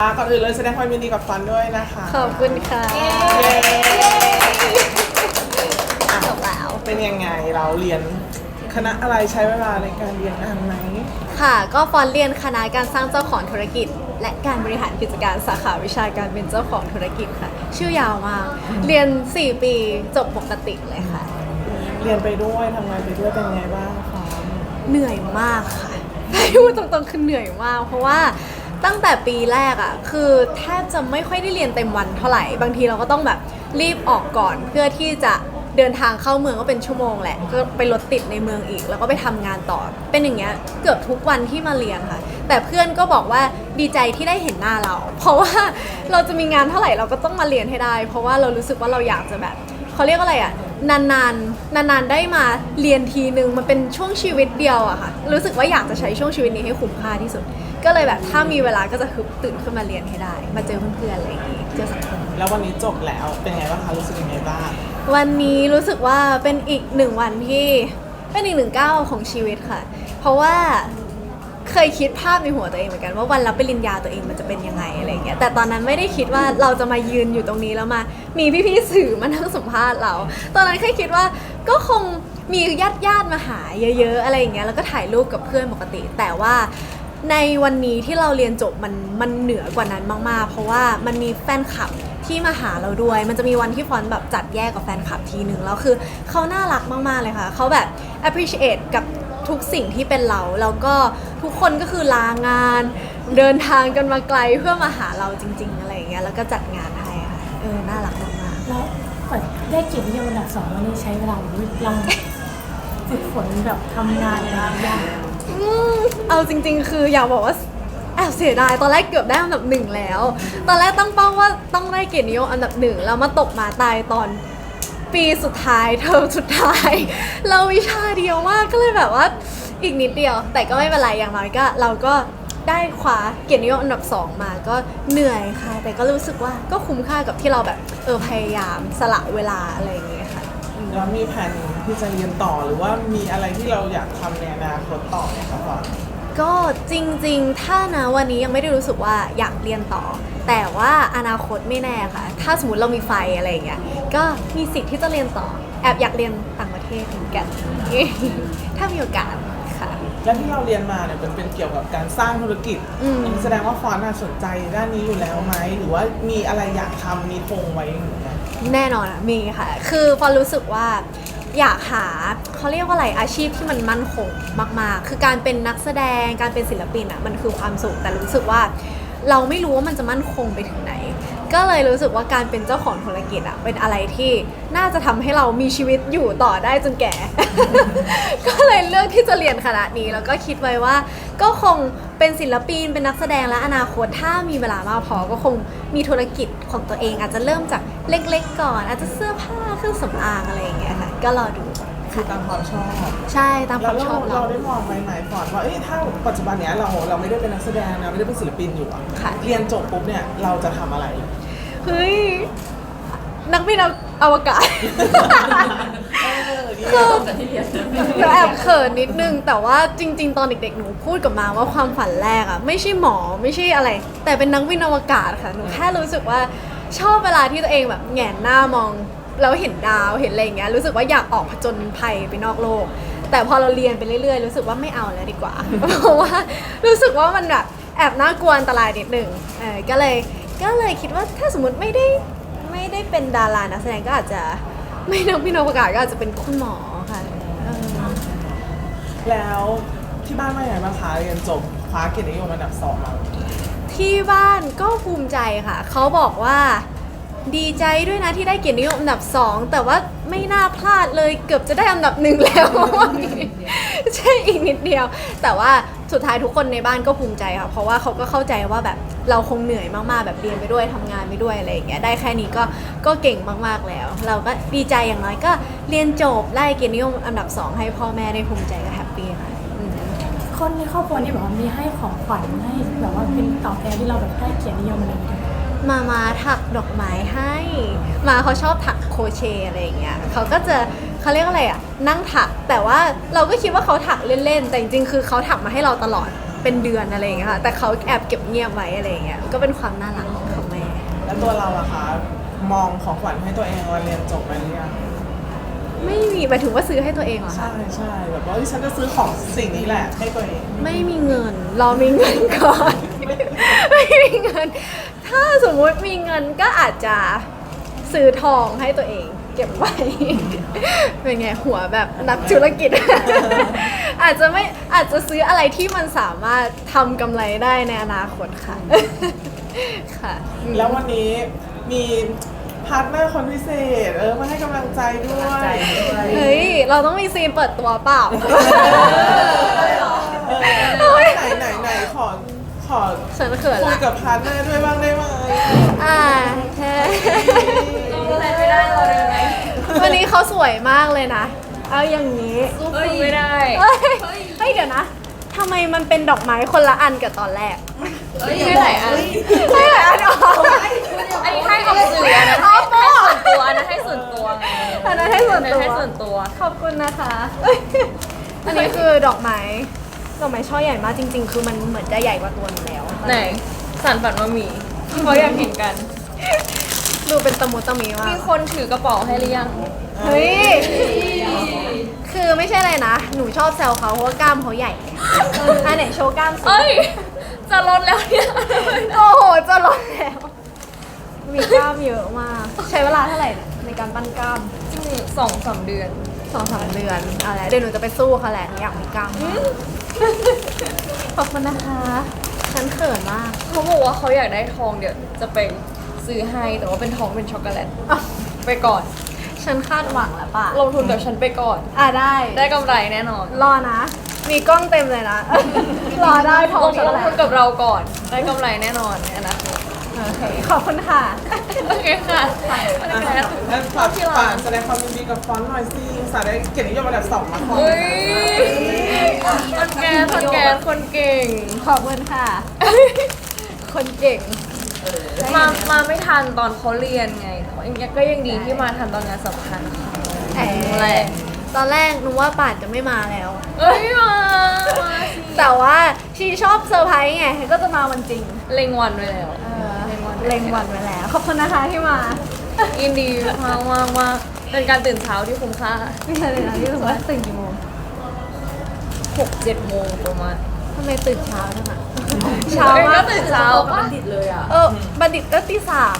อะก่อนอื่นเลยแสดงความยินดีกับฟันด้วยนะคะขอบคุณค่ะเย้จบแล้ว เป็นยังไงเราเรียนคณะอะไรใช้เวลาในการเรียนนานไหมค่ะ ก็ฟอนเรียนคณะการสร้างเจ้าของธุรกิจ และการบริหารกิจการสาขาวิชาการเป็นเจ้าของธุรกิจค่ะ ชื่อยาวมาก เรียน 4 ปีจบปกติเลยค่ะ เรียนไปด้วยทำงานไปด้วยเป็นยังไงบ้างคะเหนื่อยมากค่ะพูดตรงๆคือเหนื่อยมาก เพราะว่า ตั้งแต่ปีแรกอะ่ะคือแทบจะไม่ค่อยได้เรียนเต็มวันเท่าไหร่ บางทีเราก็ต้องแบบรีบออกก่อนเพื่อที่จะเดินทางเข้าเมืองก็เป็นชั่วโมงแหละ ก็ไปรถติดในเมืองอีก แล้วก็ไปทำงานต่อ เป็นอย่างเงี้ยเกือบทุกวันที่มาเรียนค่ะ แต่เพื่อนก็บอกว่าดีใจที่ได้เห็นหน้าเรา เพราะว่าเราจะมีงานเท่าไหร่เราก็ต้องมาเรียนให้ได้ เพราะว่าเรารู้สึกว่าเราอยากจะแบบเขาเรียกว่าอะไรอะนานๆนานๆได้มาเรียนทีนึงมันเป็นช่วงชีวิตเดียวอะค่ะ รู้สึกว่าอยากจะใช้ช่วงชีวิตนี้ให้คุ้มค่าที่สุด ก็เลยแบบถ้ามีเวลาก็จะฮึบตื่นขึ้นมาเรียนให้ได้ มาเจอเพื่อนๆอะไรอย่างงี้เจอสังคม แล้ววันนี้จบแล้วเป็นไงบ้างคะรู้สึกยังไงบ้าง วันนี้รู้สึกว่าเป็นอีกหนึ่งวันที่เป็นอีกหนึ่งก้าวของชีวิตค่ะ เพราะว่าเคยคิดภาพในหัวตัวเองเหมือนกันว่าวันรับปริญญาตัวเองมันจะเป็นยังไงอะไรอย่างเงี้ยแต่ตอนนั้นไม่ได้คิดว่าเราจะมายืนอยู่ตรงนี้แล้วมา มีพี่ๆสื่อมานั่งสัมภาษณ์เรา ตอนนั้นแค่คิดว่าก็คงมีญาติญาติๆมาหาเยอะ ๆ อะไรอย่างเงี้ยแล้วก็ถ่ายรูปกับเพื่อนปกติ แต่ว่า ในวันนี้ที่เราเรียนจบมันมันเหนือกว่านั้นมากๆ เพราะว่ามันมีแฟนคลับที่มาหาเราด้วย มันจะมีวันที่ฟอนต์แบบจัดแยกกับแฟนคลับทีหนึ่งแล้วคือเขาน่ารักมากๆเลยค่ะเขาแบบ appreciate กับทุกสิ่งที่เป็นเราแล้วก็ทุกคนก็คือลางาน เดินทางกันมาไกลเพื่อมาหาเราจริง ๆ อะไรอย่างเงี้ยแล้วก็จัดงานให้ค่ะเออน่ารักมากๆแล้วได้เกียรตินิยมอันดับสองวันนี้ใช้เวลาหรือเราฝึกฝนแบบทำงานอะไรยาก อืมเอาจริง ๆ คืออยากบอกว่าแอบเสียดายตอนแรกเกือบได้อันดับหนึ่งแล้ว ตอนแรกตั้งเป้าว่าต้องได้เกียรตินิยมอันดับหนึ่งแล้วมาตกหมาตายตอนปีสุดท้ายเทอมสุดท้าย เราวิชาเดียวมากก็เลยแบบว่าอีกนิดเดียว แต่ก็ไม่เป็นไรอย่างน้อยก็เราก็ได้คว้าเกียรตินิยมอันดับสองมาก็เหนื่อยค่ะ แต่ก็รู้สึกว่าก็คุ้มค่ากับที่เราแบบเออพยายามสละเวลาอะไรอย่างเงี้ยค่ะ แล้วมีแผน ที่จะเรียนต่อหรือว่ามีอะไรที่เราอยากทำในอนาคตต่อไหมคะฟันก็จริงๆ ถ้านะวันนี้ยังไม่ได้รู้สึกว่าอยากเรียนต่อ แต่ว่าอนาคตไม่แน่ค่ะ ถ้าสมมติเรามีไฟอะไรอย่างเงี้ย ก็มีสิทธิ์ที่จะเรียนต่อ แอบอยากเรียนต่างประเทศเหมือนกัน ถ้ามีโอกาสค่ะ แล้วที่เราเรียนมาเนี่ยมันเป็นเกี่ยวกับการสร้างธุรกิจอืม แสดงว่าฟอนต์น่ะสนใจด้านนี้อยู่แล้วไหมหรือว่ามีอะไรอยากทำมีธงไว้อย่างเงี้ยแน่นอนอะมีค่ะ คือฟอนรู้สึกว่า อยากหาเขาเรียกว่าอะไรอาชีพที่มันมั่นคงมาก ๆ คือการเป็นนักแสดงการเป็นศิลปินอะมันคือความสุขแต่รู้สึกว่าเราไม่รู้ว่ามันจะมั่นคงไปถึงไหน ก็เลยรู้สึกว่าการเป็นเจ้าของธุรกิจอะเป็นอะไรที่น่าจะทำให้เรามีชีวิตอยู่ต่อได้จนแก่ ก็เลยเลือกที่จะเรียนคณะนี้แล้วก็คิดไว้ว่า ก็คงเป็นศิลปินเป็นนักแสดงและอนาคตถ้ามีเวลามากพอก็คงมีธุรกิจของตัวเอง อาจจะเริ่มจากเล็ก ๆ ก่อน อาจจะเสื้อผ้าเครื่องสำอางอะไรอย่างเงี้ย ก็รอดู คือตามความชอบใช่ตามคแล้ววามชเราอบเราเรา ได้มองไหมไหมฟอนต์ว่าเอ้ยถ้าปัจจุบันเนี้ยเราเราไม่ได้เป็นนักแสดงนะไม่ได้เป็นศิลปินอยู่อะค่ะ เรียนจบปุ๊บเนี่ยเราจะทำอะไร เฮ้ย นักบินอวกาศเออดีคืออะหนูแอบเขินนิดนึง แต่ว่าจริง ๆ ตอนเด็ก ๆ หนูพูดกับมาว่าความฝันแรกอะไม่ใช่หมอไม่ใช่อะไร แต่เป็นนักบินอวกาศค่ะ หนูแค่รู้สึกว่าชอบเวลาที่ตัวเองแบบแหงนหน้ามอง แล้วเห็นดาวเห็นอะไรอย่างเงี้ยรู้สึกว่าอยากออกผจญภัยไปนอกโลก แต่พอเราเรียนไปเรื่อยๆ รู้สึกว่าไม่เอาแล้วดีกว่า เพราะว่ารู้สึกว่ามันแบบแอบน่ากลัวอันตรายนิดหนึ่งเออก็เลยก็เลยคิดว่าถ้าสมมติไม่ได้ไม่ได้เป็นดารานักแสดงก็อาจจะไม่นักบินอวกาศก็อาจจะเป็นคุณหมอค่ะเออแล้วที่บ้านว่าไงบ้างคะเรียนจบคว้าเกียรตินิยมอันดับสองมาที่บ้านก็ภูมิใจค่ะ เขาบอกว่า ดีใจด้วยนะที่ได้เกียรตินิยมอันดับสองแต่ว่าไม่น่าพลาดเลยเกือบจะได้อันดับหนึ่งแล้ว ใช่อีกนิดเดียว แต่ว่าสุดท้ายทุกคนในบ้านก็ภูมิใจค่ะเพราะว่าเขาก็เข้าใจว่าแบบเราคงเหนื่อยมากๆแบบเรียนไปด้วยทำงานไปด้วยอะไรอย่างเงี้ยได้แค่นี้ก็ก็เก่งมากๆแล้ว เราก็ดีใจอย่างน้อยก็เรียนจบได้เกียรตินิยมอันดับสองให้พ่อแม่ได้ภูมิใจก็แฮปปี้ค่ะคนในครอบครัวนี่แบบว่ามีให้ของขวัญให้แบบว่าเป็นตอบแทนที่เราแบบได้เกียรตินิยมอะไรอย่างเงี้ย มามาถักดอกไม้ให้ มาเขาชอบถักโครเชต์อะไรอย่างเงี้ยเขาก็จะเขาเรียกอะไรอะนั่งถักแต่ว่าเราก็คิดว่าเขาถักเล่นๆแต่จริงๆคือเขาถักมาให้เราตลอดเป็นเดือนอะไรอย่างเงี้ยค่ะแต่เขาแอบเก็บเงียบไว้อะไรอย่างเงี้ยก็เป็นความน่ารักของแม่แล้วตัวเราล่ะคะมองของขวัญให้ตัวเองวันเรียนจบไปหรือยังไม่มีหมายถึงว่าซื้อให้ตัวเองเหรอคะใช่ใช่แบบว่าเอ้ยฉันจะซื้อของสิ่งนี้แหละให้ตัวเองไม่มีเงินเรามีเงินก่อน ไม่มีเงิน ถ้าสมมุติมีเงินก็อาจจะซื้อทองให้ตัวเอง เก็บไว้ เป็นไงหัวแบบนักธุรกิจ อาจจะไม่อาจจะซื้ออะไรที่มันสามารถทำกำไรได้ในอนาคตค่ะ ค่ะ แล้ววันนี้มีพาร์ทเนอร์คนพิเศษ เออมาให้กำลังใจด้วย เฮ้ย เราต้องมีซีนเปิดตัวเปล่า เออไหนไหนไหนขอ ขอฉันเขินคุยละกับพาร์ทเนอร์ด้วยบ้างได้ไหมอ่าแค่ไม่ได้เราเดินไหมวันนี้เขาสวยมากเลยนะ เอาอย่างนี้สู้คุณไม่ได้เฮ้ยเฮ้ยเดี๋ยวนะทำไมมันเป็นดอกไม้คนละอันกับตอนแรกเอ้ยให้หลายอันไม่เหรออันออกอันนี้ให้ออกสื่ออันนั้นให้ให้ส่วนตัวอันนั้นให้ส่วนตัวไงอันนั้นให้ส่วนอันนั้ตันวให้ส่วนตัวขอบคุณนะคะ อันนี้คือดอกไม้ ดอกไม้ช่อใหญ่มากจริง ๆ คือมันเหมือนจะใหญ่กว่าตัวหนูแล้วไหนสันฝันว่ามีเขาอยากเห็นกัน ดูเป็นตะมุตะมีมามีกคนถือกระเป๋าให้หรือยังเฮ้ยคือไม่ใช่อะไรนะหนูชอบแซวเขาเพราะว่ากล้ามเขาใหญ่อันไหนโชว์กล้ามสิเอ้ย จะลดแล้วเนี่ย โอ้โหจะลดแล้ว มีกล้ามเยอะมาก ใช้เวลาเท่าไหร่เนี่ยในการปั้นกล้ามจริงๆสองสามเดือน สองสามเดือนเอาละเดี๋ยวหนูจะไปสู้เขาแหละหนูอยากมีกล้ามมาก ขอบคุณนะคะ ฉันเขินมาก เขาบอกว่าเขาอยากได้ทองเดี๋ยวจะไปซื้อให้แต่ว่าเป็นทองเป็นช็อกโกแลตอ้าวไปก่อน ฉันคาดหวังแล้วป่ะลงทุนกับฉันไปก่อน อะได้ ได้กำไรแน่นอนรอนะ มีกล้องเต็มเลยนะ รอได้ทองลงช็อกลโกงแลทุนตกับเราก่อน ได้กำไรแน่นอนในอนาคตโอเค ขอบคุณค่ะโอเคค่ะอะงั้นฝากฝากแสดงความยินดีกับฟอนต์หน่อยสิสาได้เกียรตินิยมอันดับสองมาครองเฮ้ยคนแกนคนแกนคนเก่ง ขอบคุณค่ะ คนเก่ง มามาไม่ทันตอนเขาเรียนไงแต่ว่าอย่างเงี้ยก็ยังดีที่มาทันตอนงานสำคัญค่ะแหม แหละตอนแรกนึกว่าป่านจะไม่มาแล้ว เอ้ยมามาสิแต่ว่าชีชอบเซอร์ไพรส์ไงก็จะมาวันจริงเล็งวันไว้แล้วเออเล็งวันเล็งวันไว้แล้ว ขอบคุณนะคะที่มายินดีมากมากมากเป็นการตื่นเช้าที่คุ้มค่าไม่ใช่เลยนะที่รู้สึกว่าตื่นกี่โมงหกเจ็ดโมงประมาณทำไมตื่นเช้าจังอะเช้าเอ้ยมาก็กตื่นเช้าปะเออบัณฑิตก็ตีสาม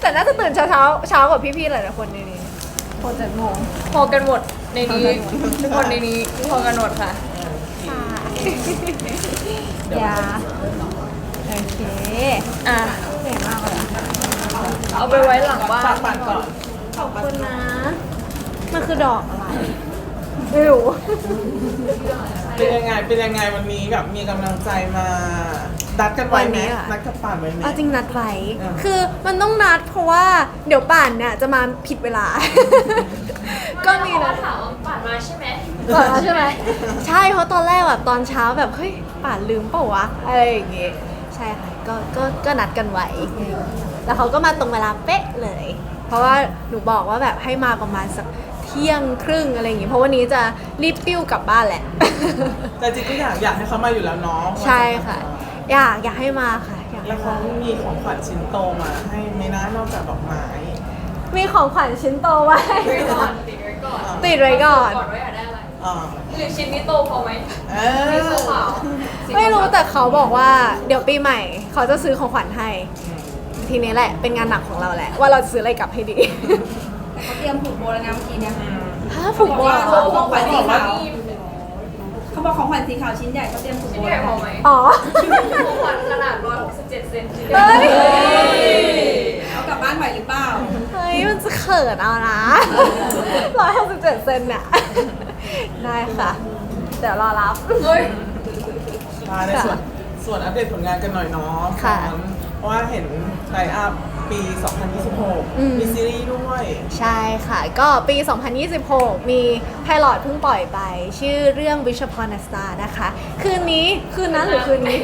แต่น่าจะตื่นเช้าเช้าๆเช้ากว่าพี่ๆหลายๆคนในนี้หกเจ็ดโมงพอกันหมด ในนี้ทุกคนในนี้พอกันหมดค่ะ ค่ะอย่าโอเคอะเก่งมากเลยอะเอาไปไว้หลังบ้าฝานกปานก่อนขอบคุณนะ มันคือดอกอะไรไม่รู้เป็นยังไง เป็นยังไงวันนี้แบบมีกำลังใจมานัดกันไว้ไหมวันนี้อะนัดกับป่านไว้ไหมเอาจริงนัดไว้อ่าคือมันต้องนัดเพราะว่าเดี๋ยวป่านเนี่ยจะมาผิดเวลา ก่อนแล้วใช่ไหมใช่เพราะตอนแรกแบบตอนเช้าแบบเฮ้ยป่านลืมเปล่าวะอะไรอย่างเงี้ยใช่ค่ะก็ก็ก็นัดกันไว้ แล้วเขาก็มาตรงเวลาเป๊ะเลย เพราะว่าหนูบอกว่าแบบให้มาประมาณสักเที่ยงครึ่งอะไรอย่างงี้เพราะวันนี้จะรีบปิ้วกลับบ้านแหละ แต่จริงก็อยากอยากให้เขามาอยู่แล้วเน้องใช่ค่ะ อยากอยากให้มาค่ะอยากแล้ให้วเขามา มีของขวัญชิ้นโตมาให้ไม่น่านอกจากดอกไม้มีของขวัญชิ้นโตไว้ ติดไว้ก่อน ติดไว้ก่อนติดไว้ก่อนก่อนว่าอยากได้ อะไรอ่าหรือชิ้นนี้โตพอไหมเอสีอ ขาวไม่รู้แต่เขาบอกว่าเดี๋ยวปีใหม่ เขาจะซื้อของขวัญให้ ทีนี้แหละเป็นงานหนักของเราแหละ ว่าเราจะซื้ออะไรกลับให้ดี เขาเตรียมผูกโบแล้วนะเมื่อกี้เนี่ยฮะผูกโบว่าเหรอของขวัญสีบอกว่าขาวเขาบอกของขวัญสีขาวชิ้นใหญ่เขาเตรียมผูกชิ้โบนใหญ่พอไหมอ๋อ ของขวัญขนาด 167 เซนชิ้นใหเฮ้ญ่ยเอากลับบ้านไหวหรือเปล่า เฮ้ย มันจะเขินเอานะร้อยหกสิบเจ็ดเซนเนี่ย ได้ค่ะ เดี๋ยวรอรับเฮ้ยมาในส่วนส่วนอัปเดตผลงานกันหน่อยเนาะค่ะเพราะว่าเห็นไลน์อัพปี อืม 2026 มีซีรีส์ด้วย ใช่ค่ะ ก็ปี 2026 มีไพลอตเพิ่งปล่อยไป ชื่อเรื่อง Wish Upon a Star นะคะ คืนนี้คืนนั้นหรือคืนนี้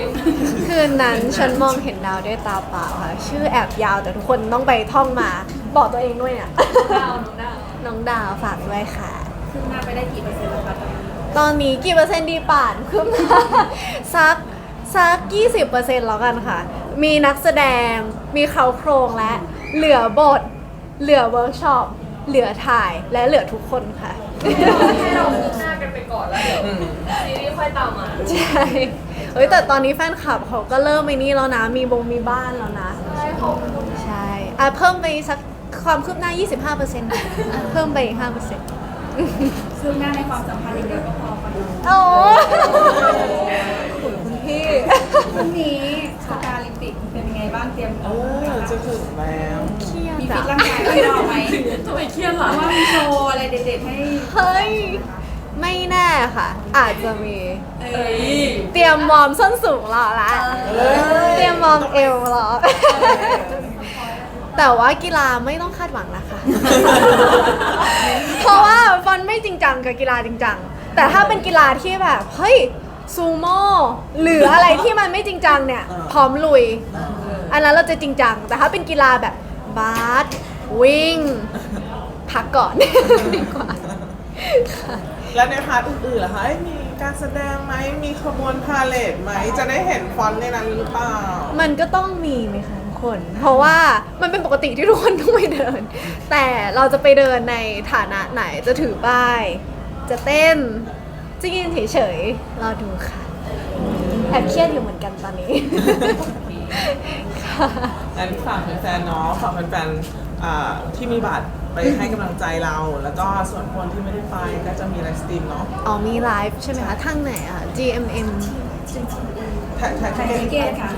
คืนนั้นฉันมองเห็นดาวด้วยตาเปล่าค่ะ ชื่อแอบยาวแต่ทุกคนต้องไปท่องมา บอกตัวเองด้วยเนี่ย ดาวน้องดาว น้องดาวฝากด้วยค่ะ ขึ้นหน้าไปได้กี่เปอร์เซ็นต์แล้วคะตอนนี้ตอนนี้กี่เปอร์เซ็นต์ดีป่านขึ้นมา สักสัก 20%แล้วกันค่ะ มีนักแสดง มีเขาโครงและ เหลือบท เหลือเวิร์กช็อป เหลือถ่ายและเหลือทุกคนค่ะ ให้เราคืบหน้ากันไปก่อนแล้วเดี๋ยวซีรีส์ค่อยตามมาใช่ เฮ้ยแต่ตอนนี้แฟนคลับเขาก็เริ่มไปนี่แล้วนะ มีบงมีบ้านแล้วนะ ใช่ขอบคุณ ใช่ อะเพิ่มไปสักความคืบหน้า 25%เพิ่มไปอีก5% ซึ่งหน้าในความสัมพันธ์อย่างเดียวก็พอค่ะโอ้คุณพี่วันนี้สกาลิมปิกเป็นยังไงบ้างเตรียมเออจะถึงแล้วเครียดมีฟิอะตร่างกายไว้รอไหมทำไมเครียดหรอว่ามีโชว์อะไรเด็ดๆให้เฮ้ย ไม่แน่ค่ะ อาจจะมี เอ้ยเตรียมวอร์มส้นสูงรอละเอ้ยเตรียมวอร์มเอวรอ แต่ว่ากีฬาไม่ต้องคาดหวังนะคะ เพราะว่าฟอนไม่จริงจังกับกีฬาจริงจัง แต่ถ้าเป็นกีฬาที่แบบเฮ้ยซูโม่หรืออะไรที่มันไม่จริงจังเนี่ยพร้อมลุย อันนั้นเราจะจริงจัง แต่ถ้าเป็นกีฬาแบบบาสวิ่ง พักก่อน ดีกว่าค่ะ แล้วในพาร์ทอื่นๆล่ะคะเอ้ยมีการแสดงไหมมีขบวนพาเลทไหมจะได้เห็นฟอนต์ในนั้นหรือเปล่า มันก็ต้องมีไหมคะ ทุกคนเพราะว่ามันเป็นปกติที่ทุกคนต้องไปเดิน แต่เราจะไปเดินในฐานะไหนจะถือป้าย จะเต้นจะยืนเฉยๆรอดูค่ะแอบเครียดอยู่เหมือนกันตอนนี้ ค่ะ งั้นฝากแฟนๆเนาะฝากแฟนๆอ่าที่มีบัตรไปให้กำลังใจเรา แล้วก็ส่วนคนที่ไม่ได้ไปก็จะมีไลฟ์สตรีมเนาะอ๋อมีไลฟ์ใช่ไหมคะทางไหนอะ GMM ถ่ายถ่ายไทยที่ทิเกตค่ะ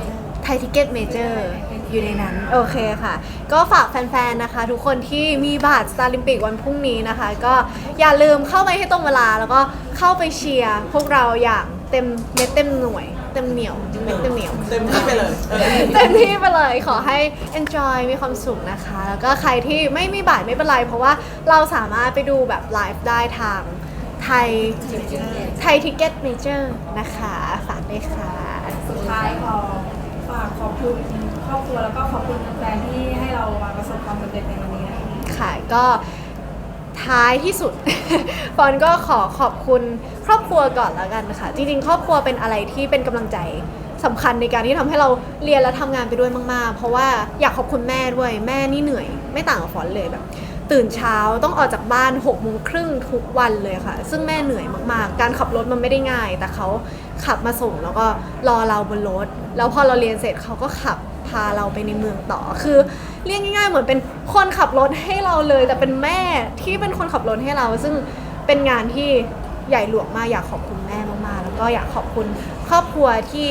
ไทยทิเก็ตเมเจอร์ อยู่ในนั้น โอเคค่ะ ก็ฝากแฟนๆ นะคะ ทุกคนที่มีบัตรสตาร์ลิมปิกวันพรุ่งนี้นะคะ ก็อย่าลืมเข้าไปให้ตรงเวลา แล้วก็เข้าไปเชียร์พวกเราอย่างเต็มเม็ดเต็มหน่วย เต็มเหนียวเม็ดเต็มเหนียว เต็มที่ไปเลยเออเต็มที่ไปเลยขอให้ enjoy มีความสุขนะคะ แล้วก็ใครที่ไม่มีบัตรไม่เป็นไร เพราะว่าเราสามารถไปดูแบบไลฟ์ได้ทางไทยไทยทิเก็ตเมเจอร์นะคะ ฝากด้วยค่ะ สุดท้ายขอฝากขอบคุณคร อบครัวแล้วก็ขอบคุณแฟนๆที่ให้เรามาประสบความสำเร็จในวันนี้นะคะ ค่ะก็ท้ายที่สุดฟอนก็ขอขอบคุณครอบครัวก่อนแล้วกันค่ะ จริงๆ ครอบครัวเป็นอะไรที่เป็นกำลังใจสำคัญในการที่ทำให้เราเรียนและทำงานไปด้วยมากๆ เพราะว่าอยากขอบคุณแม่ด้วยแม่นี่เหนื่อย ไม่ต่างกับฟอนเลยแบบ ตื่นเช้าต้องออกจากบ้าน6กโมงครึ่งทุกวันเลยค่ะ ซึ่งแม่เหนื่อยมากๆ การขับรถมันไม่ได้ง่าย แต่เขาขับมาส่งแล้วก็รอเราบนรถ แล้วพอเราเรียนเสร็จเขาก็ขับ พาเราไปในเมืองต่อ คือเรียกง่ายๆ เหมือนเป็นคนขับรถให้เราเลย แต่เป็นแม่ที่เป็นคนขับรถให้เรา ซึ่งเป็นงานที่ใหญ่หลวงมากอยากขอบคุณแม่มากๆ แล้วก็อยากขอบคุณครอบครัวที่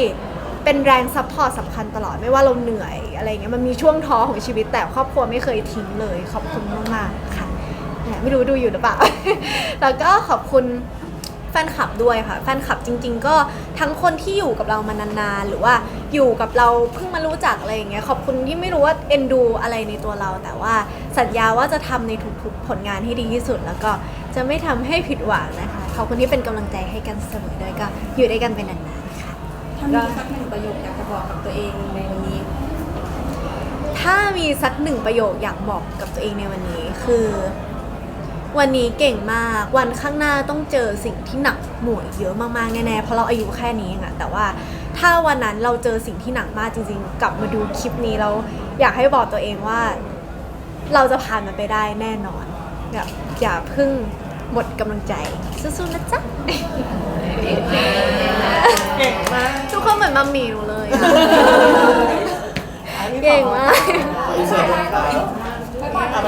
เป็นแรงซัพพอร์ตสำคัญตลอดไม่ว่าเราเหนื่อยอะไรเงี้ยมันมีช่วงท้อของชีวิตแต่ครอบครัวไม่เคยทิ้งเลย ขอบคุณมากๆค่ะไม่รู้ดูอยู่หรือเปล่า แล้วก็ขอบคุณ แฟนคลับด้วยค่ะ แฟนคลับจริง ๆ ก็ทั้งคนที่อยู่กับเรามานานๆ หรือว่าอยู่กับเราเพิ่งมารู้จักอะไรอย่างเงี้ยขอบคุณที่ไม่รู้ว่าเอ็นดูอะไรในตัวเรา แต่ว่าสัญญาว่าจะทำในทุกๆผลงานให้ดีที่สุด แล้วก็จะไม่ทำให้ผิดหวังนะคะขอบคุณที่เป็นกำลังใจให้กันเสมอด้วยก็อยู่ด้วยกันไปนานๆค่ะถ้ามีสักหนึ่งประโยคอยากจะบอกกับตัวเองในวันนี้ ถ้ามีสักหนึ่งประโยคอยากบอกกับตัวเองในวันนี้คือ วันนี้เก่งมากวันข้างหน้าต้องเจอสิ่งที่หนักหน่วยเยอะมากๆแน่ๆเพราะเราอายุแค่นี้เองอะแต่ว่าถ้าวันนั้นเราเจอสิ่งที่หนักมากจริง ๆ กลับมาดูคลิปนี้เราอยากให้บอกตัวเองว่า เราจะผ่านมันไปได้แน่นอนแบบอย่าเพึ่งหมดกำลังใจสู้ๆนะจ๊ะเก่งมากทุกคนเหมือนมัมมี่หนูเลยอะอันนี้เก่งมากขอขออินเสิร์ตด้วยครับ